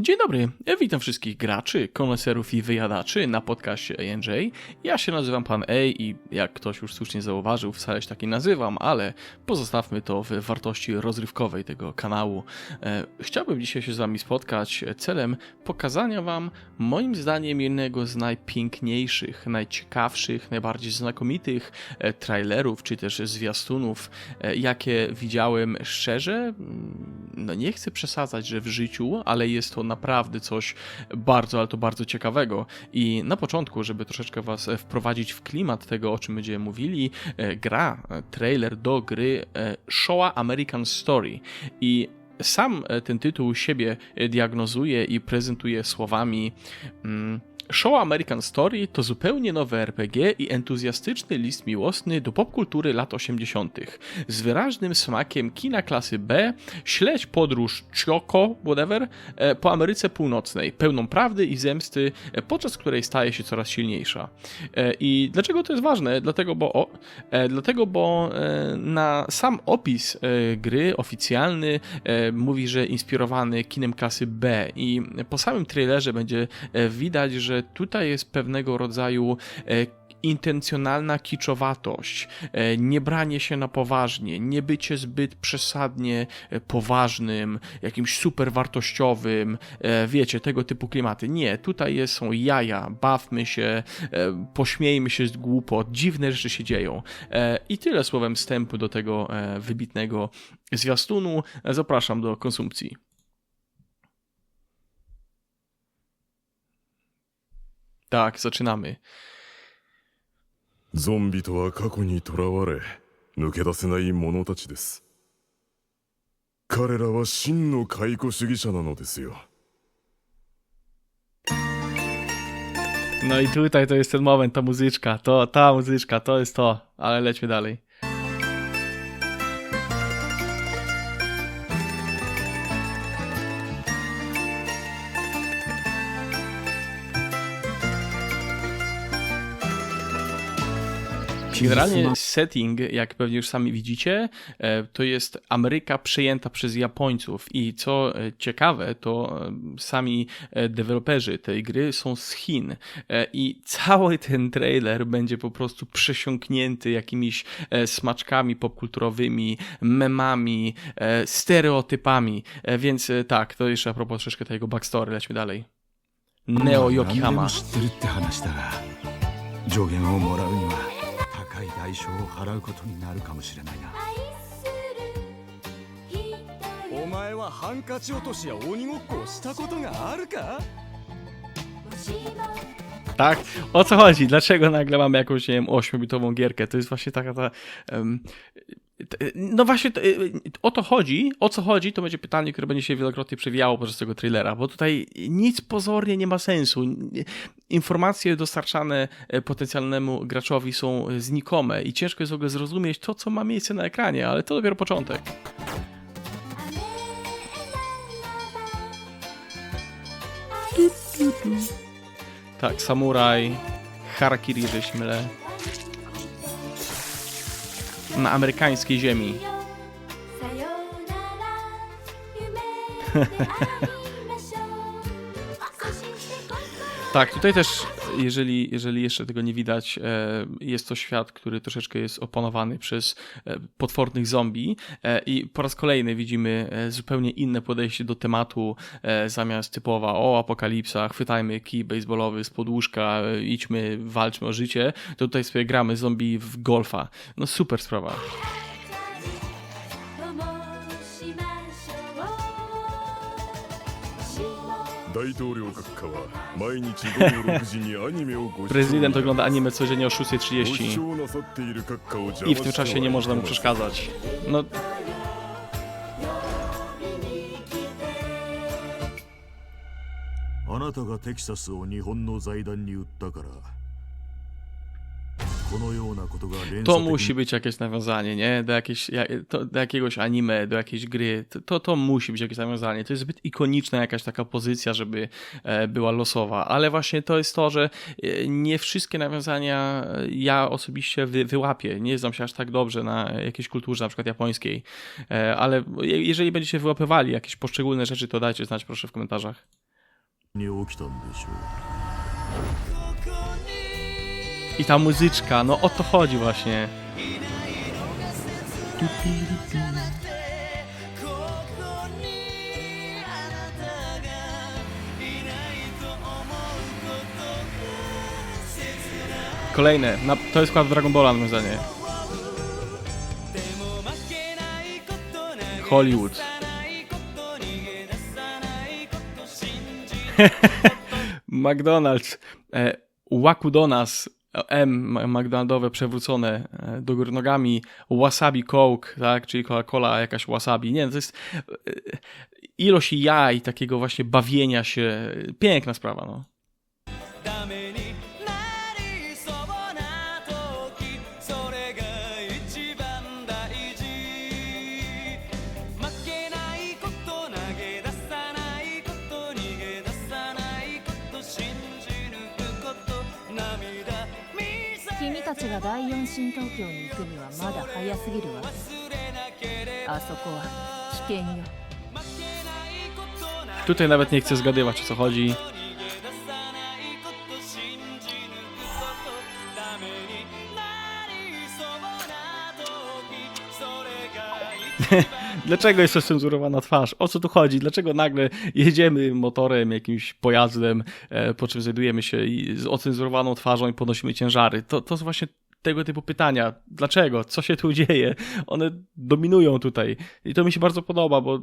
Dzień dobry, witam wszystkich graczy, koneserów i wyjadaczy na podcaście ANJ. Ja się nazywam Pan A i jak ktoś już słusznie zauważył, wcale się tak nie nazywam, ale pozostawmy to w wartości rozrywkowej tego kanału. E, Chciałbym dzisiaj się z Wami spotkać celem pokazania Wam, moim zdaniem, jednego z najpiękniejszych, najciekawszych, najbardziej znakomitych e, trailerów czy też zwiastunów, e, jakie widziałem szczerze. mm, No nie chcę przesadzać, że w życiu, ale jest to naprawdę coś bardzo, ale to bardzo ciekawego. I na początku, żeby troszeczkę Was e, wprowadzić w klimat tego, o czym będziemy mówili, e, gra, e, trailer do gry Showa American Story. I sam ten tytuł siebie diagnozuje i prezentuje słowami. Mm, Show American Story to zupełnie nowe RPG i entuzjastyczny list miłosny do popkultury lat 80. Z wyraźnym smakiem kina klasy B, śledź podróż Chioko, whatever, e, po Ameryce Północnej, pełną prawdy i zemsty, e, podczas której staje się coraz silniejsza. E, I dlaczego to jest ważne? Dlatego, bo, o, dlatego, bo na sam opis gry oficjalny mówi, że inspirowany kinem klasy B i po samym trailerze będzie widać, że tutaj jest pewnego rodzaju e, intencjonalna kiczowatość, e, nie branie się na poważnie, nie bycie zbyt przesadnie e, poważnym, jakimś super wartościowym, e, wiecie, tego typu klimaty. Nie, tutaj są jaja, bawmy się, pośmiejmy się z głupot, dziwne rzeczy się dzieją. I tyle słowem wstępu do tego wybitnego zwiastunu. Zapraszam do konsumpcji. Tak, zaczynamy. ゾンビとは過去にとらわれ抜け出せない者たちです彼らは真の解雇主義者なのですよ No i tutaj to jest ten moment, ta muzyczka, to, ta muzyczka, to jest to, ale lećmy dalej. Generalnie setting, jak pewnie już sami widzicie, e, to jest Ameryka przejęta przez Japońców i co e, ciekawe, to e, sami e, deweloperzy tej gry są z Chin E, i cały ten trailer będzie po prostu przesiąknięty jakimiś e, smaczkami popkulturowymi, memami, e, stereotypami, E, więc e, tak, to jeszcze a propos troszeczkę tego backstory, lećmy dalej. Neo 何で Yokihama. も知ってるって話だが助言をもらうには高い 代償を払うことになるかもしれないなお前はハンカチ落としや鬼ごっこをしたことがあるか Tak? O co chodzi? Dlaczego nagle mamy jakąś, nie wiem, 8-bitową gierkę? To jest właśnie taka ta... t- no właśnie, t- o to chodzi, o co chodzi, to będzie pytanie, które będzie się wielokrotnie przewijało podczas tego thrillera, bo tutaj nic pozornie nie ma sensu. Informacje dostarczane e, potencjalnemu graczowi są znikome i ciężko jest w ogóle zrozumieć to, co ma miejsce na ekranie, ale to dopiero początek. Tak, samuraj, harakiri, się mylę. Na amerykańskiej ziemi. Tak, tutaj też, jeżeli, jeżeli jeszcze tego nie widać, e, jest to świat, który troszeczkę jest opanowany przez e, potwornych zombie e, i po raz kolejny widzimy zupełnie inne podejście do tematu, zamiast typowa o apokalipsa, chwytajmy kij baseballowy z podłóżka, idźmy, walczmy o życie, to tutaj sobie gramy zombie w golfa. No super sprawa. 大統領閣下は毎日午後6時にアニメをご視聴 Prezydent ogląda anime codziennie o ご視 6.30 聴なさっている閣下を邪 i w 魔 tym して czasie nie はい można mu けません przeszkadzać. No, To 鎖的 musi に być jakieś nawiązanie, nie? Do, jakiejś, ja- to, do jakiegoś anime, do jakiejś gry. To, to, to musi być jakieś nawiązanie. To jest zbyt ikoniczna jakaś taka pozycja, żeby e, była losowa. Ale właśnie to jest to, że e, nie wszystkie nawiązania e, ja osobiście wy, wyłapię. Nie znam się aż tak dobrze na jakiejś kulturze, na przykład japońskiej. E, ale je- jeżeli będziecie wyłapywali jakieś poszczególne rzeczy, to dajcie znać proszę w komentarzach. に起きたんでしょう i ta muzyczka, no o to chodzi właśnie. Kolejne, na, to jest skład Dragon Balla moim zdaniem. Hollywood. McDonald's. E, Wakudonas. M, McDonaldowe przewrócone e, do góry nogami, wasabi coke, tak, czyli Coca-Cola jakaś wasabi, nie, to jest e, ilość jaj, takiego właśnie bawienia się, piękna sprawa, no. 君たちが第四新東京に行くにはまだ早すぎるわあそこは危険よ Tutaj nawet nie chcę zgadywać o co chodzi. Dlaczego jest to cenzurowana twarz? O co tu chodzi? Dlaczego nagle jedziemy motorem, jakimś pojazdem, e, po czym znajdujemy się z ocenzurowaną twarzą i podnosimy ciężary? To, to są właśnie tego typu pytania. Dlaczego? Co się tu dzieje? One dominują tutaj. I to mi się bardzo podoba, bo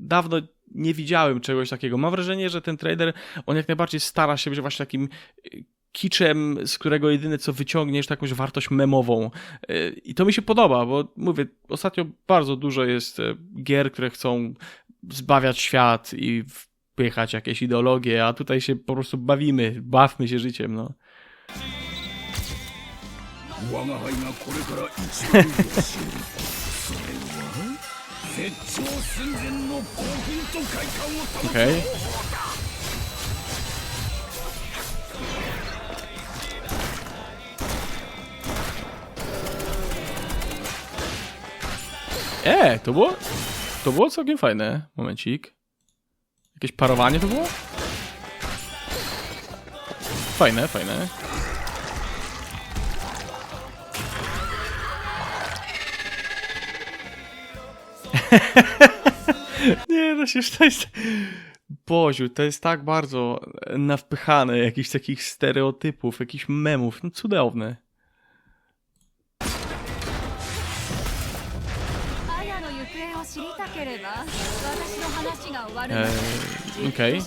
dawno nie widziałem czegoś takiego. Mam wrażenie, że ten trailer, on jak najbardziej stara się być właśnie takim e, kiczem, z którego jedyne co wyciągniesz to jakąś wartość memową. Yy, I to mi się podoba, bo mówię, ostatnio bardzo dużo jest e, gier, które chcą zbawiać świat i wpychać jakieś ideologie, a tutaj się po prostu bawimy, bawmy się życiem, no. 我が E, to było, to było całkiem fajne. Momencik. Jakieś parowanie to było? Fajne, fajne. Nie, no się to jest... Boziu, to jest tak bardzo nawpychane jakichś takich stereotypów, jakichś memów. No cudowne. E, Okej.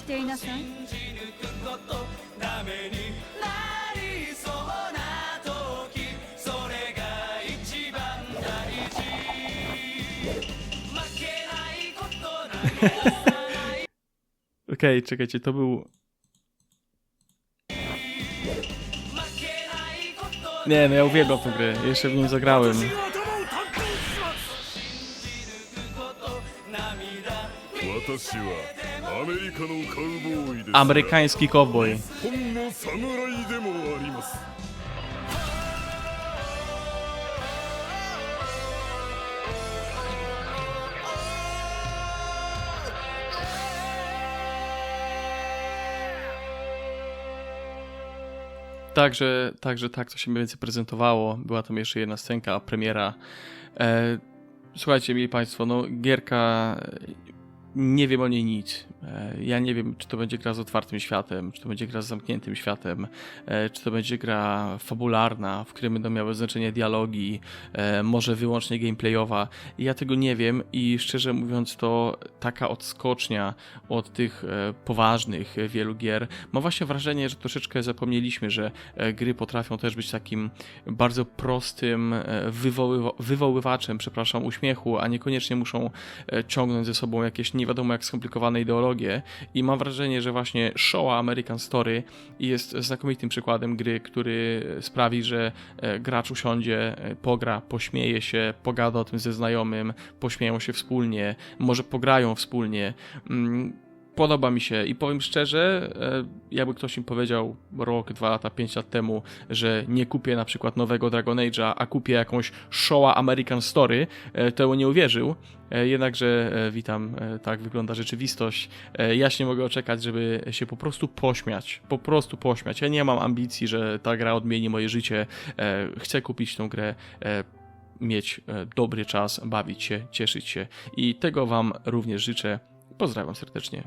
Okej, czekajcie, to był... Nie, no ja uwielbiam tę grę, jeszcze w nim zagrałem. Amerykański cowboy. Także, także tak to się mniej więcej prezentowało. Była tam jeszcze jedna scenka, premiera. E, słuchajcie, mi Państwo, no gierka nie wiem o niej nic. E, ja nie wiem, czy to będzie gra z otwartym światem, czy to będzie gra z zamkniętym światem, e, czy to będzie gra fabularna, w którym będą miały znaczenie dialogi, e, może wyłącznie gameplayowa. Ja tego nie wiem i szczerze mówiąc to taka odskocznia od tych poważnych wielu gier. Mam właśnie wrażenie, że troszeczkę zapomnieliśmy, że gry potrafią też być takim bardzo prostym wywoływa- wywoływaczem, przepraszam, uśmiechu, a niekoniecznie muszą ciągnąć ze sobą jakieś nie wiadomo jak skomplikowane ideologie. I mam wrażenie, że właśnie Showa American Story jest znakomitym przykładem gry, który sprawi, że e, gracz usiądzie, e, pogra, pośmieje się, pogada o tym ze znajomym, pośmieją się wspólnie, może pograją wspólnie. Podoba mi się i powiem szczerze, e, jakby ktoś mi powiedział rok, dwa lata, pięć lat temu, że nie kupię na przykład nowego Dragon Age'a, a kupię jakąś Showa American Story, e, to nie uwierzył. E, Jednakże witam, tak wygląda rzeczywistość. Ja nie mogę oczekać, żeby się po prostu pośmiać. Po prostu pośmiać. Ja nie mam ambicji, że ta gra odmieni moje życie. Chcę kupić tą grę, mieć dobry czas, bawić się, cieszyć się i tego Wam również życzę. Pozdrawiam serdecznie.